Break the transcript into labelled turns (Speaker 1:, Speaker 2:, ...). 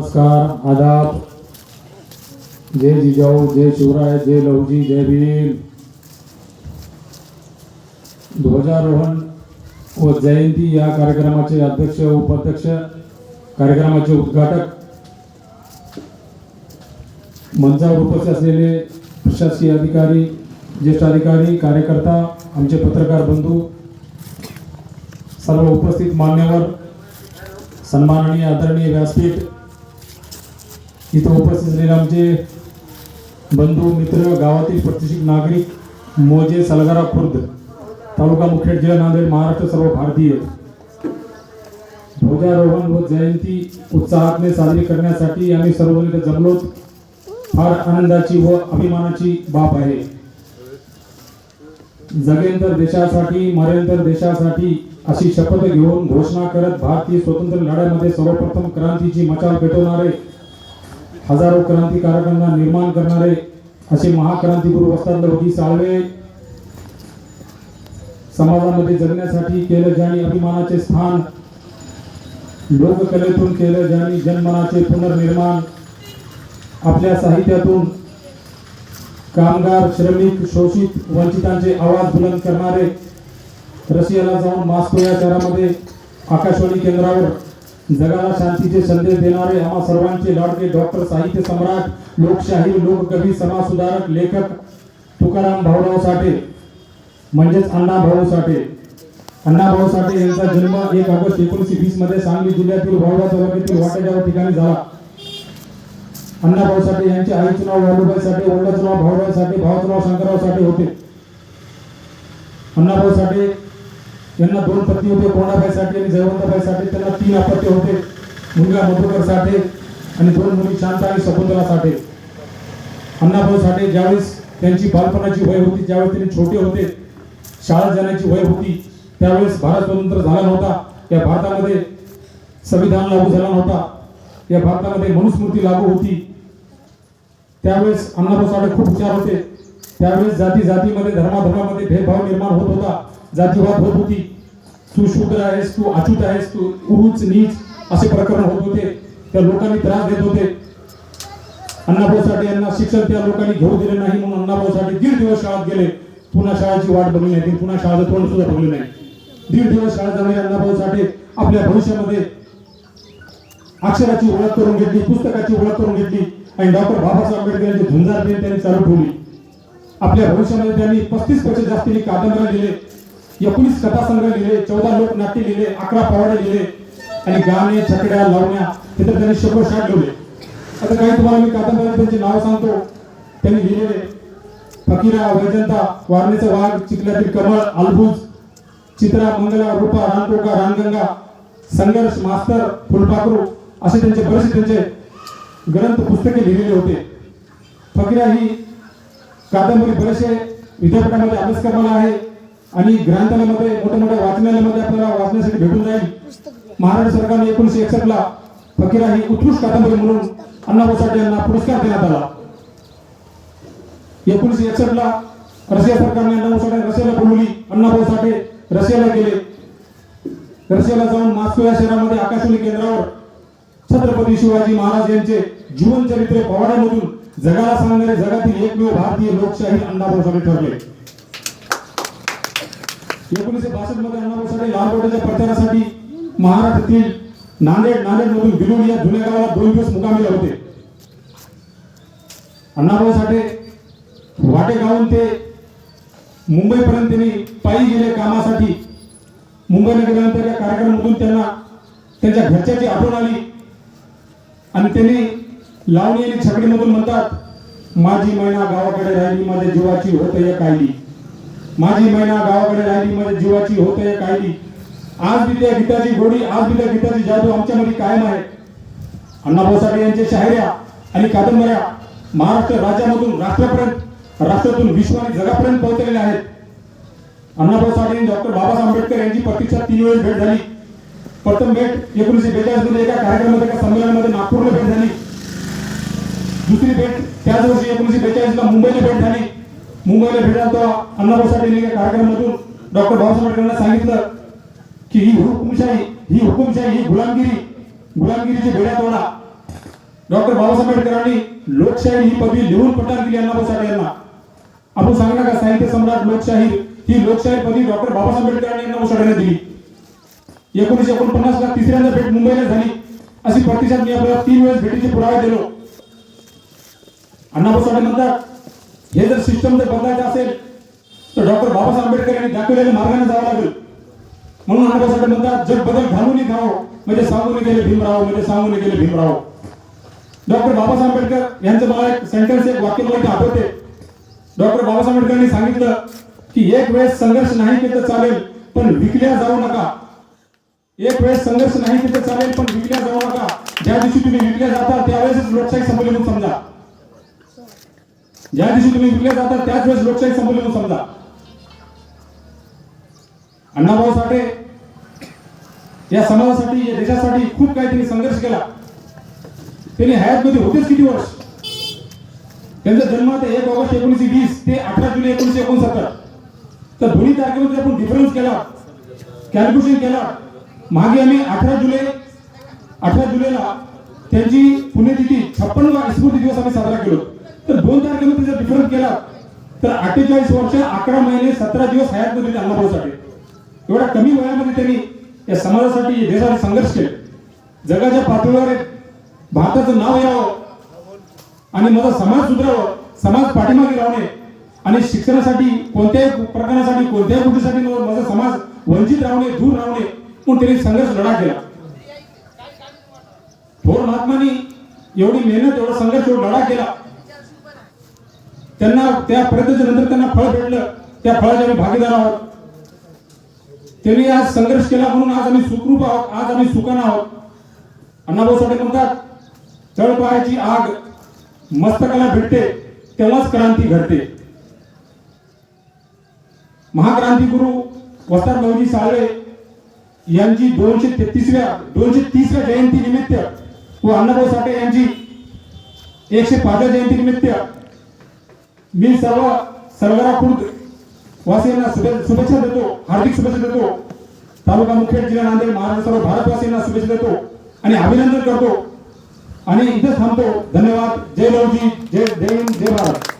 Speaker 1: नमस्कार आदाब. जय जिजाऊ जय शिवराय जय लवजी जय भीम. ध्वजारोहण व जयंती या कार्यक्रमाचे अध्यक्ष व उपाध्यक्ष कार्यक्रमाचे उद्घाटक. मंचावर उपस्थित असलेले प्रशासकीय अधिकारी ज्येष्ठ अधिकारी कार्यकर्ता आमचे पत्रकार बंधू सर्व उपस्थित मान्यवर सन्माननीय आदरणीय व्यासपीठ इथं उपस्थित असलेले आमचे बंधू मित्र गावातील प्रतिष्ठित नागरिक मोजे सलगारा खुर्द तालुका मुखेड जिल्हा नांदेड महाराष्ट्र सर्व भारतीय. ध्वजारोहण व जयंती उत्साहाने साजरी करण्यासाठी आम्ही सर्वजण इथे जमलो. फार आनंदाची व अभिमानाची बाब आहे. जगेंतर देशासाठी मरेंतर देशासाठी अशी शपथ घेऊन घोषणा करत भारतीय स्वतंत्र लढ्यामध्ये सर्वप्रथम क्रांतीची मचाल पेटवणारे हजारो क्रांतिकारकांना निर्माण करणारे असे महाक्रांतिगुरु असतात लोकी साळवे. समाजामध्ये जगण्यासाठी केलं जाणी अभिमानाचे स्थान लोककलेतून केलं जाणी जनमनाचे पुनर्निर्माण आपल्या साहित्यातून कामगार श्रमिक शोषित वंचितांचे आवाज बुलंद करणारे रशियाला जाऊन मास्को या शहरामध्ये आकाशवाणी केंद्रावर जगाला शांतीचे संदेश देणारे आम्हा सर्वांचे लाडके डॉक्टर साहित्य सम्राट लोकशाही लोककवी समाजसुधारक लेखक तुकाराम भाऊराव साठे म्हणजेच अण्णा भाऊ साठे. अण्णा भाऊ साठे यांचा जन्म एक ऑगस्ट एकोणीसशे वीसमध्ये सांगली जिल्ह्यातील वाळवा तालुक्यातील वाटेगाव ठिकाणी झाला. अण्णाभाऊ साठे यांचे आईचे नाव वालूबाई साठे वडिलाचं नाव भाऊराव साठे भावाचं नाव शंकरराव साठे होते. अण्णाभाऊ साठे यांना दोन पत्नी होते कोंडाबाई साठे आणि जयवंतबाई साठे. त्यांना तीन अपत्य होते मुलगा मधुकर साठे आणि दोन मुली शांता आणि शकुंतला साठे. अण्णाभाऊ साठे ज्यावेळेस त्यांची बालपणाची वय होती ज्यावेळेस त्यांनी छोटे होते शाळा जाण्याची वय होती त्यावेळेस भारत स्वतंत्र झाला नव्हता. या भारतामध्ये संविधान लागू झाला नव्हता. या भारतामध्ये मनुस्मृती लागू होती. त्यावेळेस अण्णाभाऊ साठे खूप हुशार होते. त्यावेळेस जाती जातीमध्ये धर्माधर्मामध्ये भेदभाव निर्माण होत होता. जातीवाद होत होती. तू शूद्र आहेस तू अचूत आहेस तू उच्च नीच असे प्रकरण होत होते. त्या लोकांनी त्रास देत होते. अण्णाभाऊ साठे यांना शिक्षण त्या लोकांनी घेऊ दिले नाही म्हणून अण्णाभाऊ साठे दीड दिवस शाळेत गेले. पुन्हा शाळेची वाट बघली नाही पुन्हा शाळेचं तोंड सुद्धा बघले नाही. दीड दिवस शाळेत जाणारे अण्णाभाऊ साठे आपल्या भविष्यामध्ये अक्षराची ओळख करून घेतली पुस्तकाची ओळख करून घेतली. आणि डॉक्टर बाबासाहेब आंबेडकर यांची झुंजार त्यांनी चालू ठेवली. आपल्या भविष्यामध्ये त्यांनी पस्तीसपेक्षा जास्तीने कादंबऱ्या दिले. एकोणीस कथासंग्रह लिहिले चौदा लोकनाट्य लिहिले अकरा पवाडे लिहिले आणि गाणे छकड्या लावण्या तिथे त्यांनी शंभर शाट लिहिले आता काही तुम्हाला मी कादंबऱ्या त्यांचे नाव सांगतो. त्यांनी लिहिलेले फकीरा वैजंता वारणेचा वाघ चिखल्यातील कमळ अलभुज चित्रा मंगला रूपा रानकोका रानगंगा संघर्ष मास्तर फुलपाखरू असे त्यांचे बरेचसे त्यांचे ग्रंथ पुस्तके लिहिलेले होते. फकीरा ही कादंबरी बरेचसे विद्यापीठामध्ये अभ्यासक्रमाला आहे. आणि ग्रंथालयामध्ये मोठ्या मोठ्या वाचनालयामध्ये आपल्याला वाचण्यासाठी भेटून जाईल. महाराष्ट्र सरकारने एकोणीसशे एकसष्ट ला फकीरा ही उत्कृष्ट कादंबरी म्हणून अण्णाभाऊ साठे यांना पुरस्कार देण्यात आला. एकोणीसशे एकसष्ट ला रशिया सरकारने अण्णाभाऊ साठे रशियाला बोलवली. अण्णाभाऊ साठे रशियाला गेले. रशियाला जाऊन मॉस्को या शहरामध्ये आकाशवाणी केंद्रावर छत्रपती शिवाजी महाराज यांचे जीवन चरित्र पवाड्यामधून जगाला सांगणारे जगातील एकमेव भारतीय लोकशाही अण्णाभाऊ साठे ठरले. एकोणीसशे बासष्टमध्ये अण्णाभाऊ साठे लालकोटेच्या प्रचारासाठी महाराष्ट्रातील नांदेड नांदेड मधून या जुन्या गावाला दोन दिवस मुकामीला होते. अण्णाभाऊ साठे वाटेगावून ते मुंबईपर्यंत त्यांनी पायी गेले कामासाठी. मुंबईला गेल्यानंतर या कार्यक्रमामधून त्यांना त्यांच्या घरच्याची आठवण आली. आणि त्यांनी लावणी आणि छकडीमधून म्हणतात माझी मैना गावाकडे राहिली माझ्या जीवाची होत या कायली. माझी महिना गावाकडे राहिली माझ्या जीवाची होत या कायली आज बी त्या गीताची गोडी आज बी त्या गीताची जादू आमच्यामध्ये कायम आहे. अण्णाभाऊ साठे यांच्या शायऱ्या आणि कादंबऱ्या महाराष्ट्र राज्यामधून राष्ट्रापर्यंत राष्ट्रातून विश्व आणि जगापर्यंत पोहोचलेल्या आहेत. अण्णाभाऊ साठे डॉक्टर बाबासाहेब आंबेडकर यांची प्रतीक्षा तीन वेळेस भेट झाली. प्रथम भेट एकोणीसशे बेचाळीसमध्ये एका कार्यक्रमामध्ये एका संमेलनामध्ये नागपूरला भेट झाली. दुसरी भेट त्याच वर्षी एकोणीसशे बेचाळीस ला मुंबईला भेट झाली. मुंबईला भेट झाली तेव्हा अण्णाभाऊ साठे कार्यक्रमातून डॉक्टर बाबासाहेब आंबेडकरांना सांगितलं की ही हुकुमशाही ही हुकुमशाही ही गुलामगिरी गुलामगिरीची बेड्या तोडा डॉक्टर बाबासाहेब आंबेडकरांनी लोकशाही ही पदवी लिहून पटणार दिली अण्णाभाऊ साठे यांना. आपण सांगणार का साहित्य सम्राट लोकशाही ही लोकशाही पदवी डॉक्टर बाबासाहेब आंबेडकरांनी अण्णाभाऊ साठेने दिली. एकोणीशे एकोणपन्नास ला तिसऱ्यांदा भेट मुंबईला झाली. अशी प्रतिसाद मी आपल्याला तीन वेळेस भेटीचे पुरावे दिलो. अण्णाभाऊ साठे म्हणतात हे जर सिस्टम जर बदलायचं असेल तर डॉक्टर बाबासाहेब आंबेडकर यांनी दाखवलेल्या मार्गाने जावं लागेल. म्हणून अण्णाभाऊ म्हणतात जग बदल घालून घावं. म्हणजे सांगून गेले भीमराव म्हणजे सांगून गेले भीमराव. डॉक्टर बाबासाहेब आंबेडकर यांचं मला एक सेंटेन्स एक वाक्य मला आठवते डॉक्टर बाबासाहेब आंबेडकरांनी सांगितलं की एक वेळेस संघर्ष नाही केलं तर चालेल पण विकल्या जाऊ नका. एक वेळेस संघर्ष नाही केलं तर चालेल पण विकल्या जाऊ नका. ज्या दिवशी तुम्ही विकल्या जाता त्यावेळेस लोकशाही संपली म्हणून समजा. ज्या दिवशी तुम्ही विकल्या जाता त्याच वेळेस लोकशाही संपली. समजा अण्णाभाऊ साठे या समाजासाठी या देशासाठी खूप काही त्यांनी संघर्ष केला. त्यांनी हयातमध्ये होतेच किती वर्ष? त्यांचा जन्म ते एक ऑगस्ट एकोणीसशे वीस ते अठरा जुलै एकोणीसशे एकोणसत्तर. तर दोन्ही तारखेमध्ये आपण डिफरन्स केला कॅल्क्युलेशन केला. मागे आम्ही अठरा जुलै अठरा जुलैला त्यांची पुण्यतिथी छप्पन्न स्मृती दिवस आम्ही साजरा केलो. तर दोन तारखेमध्ये जर डिफरन्स केला तर अठ्ठेचाळीस वर्ष अकरा महिने सतरा दिवस हयातमध्ये अण्णाभाऊसाठी एवढ्या कमी वयामध्ये त्यांनी या समाजासाठी देशासाठी संघर्ष केले. जगाच्या पातळीवर भारताचं नाव यावं आणि माझा समाज सुधारावं समाज पाठीमागे लावणे आणि शिक्षणासाठी कोणत्याही प्रकारासाठी कोणत्याही गोष्टीसाठी माझा समाज वंचित राहणे दूर राहणे म्हणून त्यांनी संघर्ष लढा केला. थोर महात्मानी एवढी मेहनत एवढा संघर्ष एवढा लढा केला. त्यांना त्या प्रयत्नाच्या नंतर त्यांना फळ भेटलं. त्या फळाचे आम्ही भागीदार आहोत. त्यांनी आज संघर्ष केला म्हणून आज आम्ही सुखरूप आहोत. आज आम्ही सुखान आहोत. अण्णाभाऊ साठे म्हणतात तळपायाची आग मस्तकाला भेटते तेव्हाच क्रांती घडते. महाक्रांतिगुरु वस्ताद भाऊजी साळवे यांची दोनशे तेहतीसव्या दोनशे तीसव्या जयंती निमित्त व अण्णाभाऊ साठे यांची एकशे पाचव्या जयंती निमित्त मी सर्व सरगरा खुर्द वासियांना शुभेच्छा देतो हार्दिक शुभेच्छा देतो. तालुका मुखेड जिल्हा नांदेड महाराष्ट्र सर्व भारतवासियांना शुभेच्छा देतो आणि अभिनंदन करतो. आणि इथे थांबतो. धन्यवाद. जय लवजी जय जय हिंद जय भारत.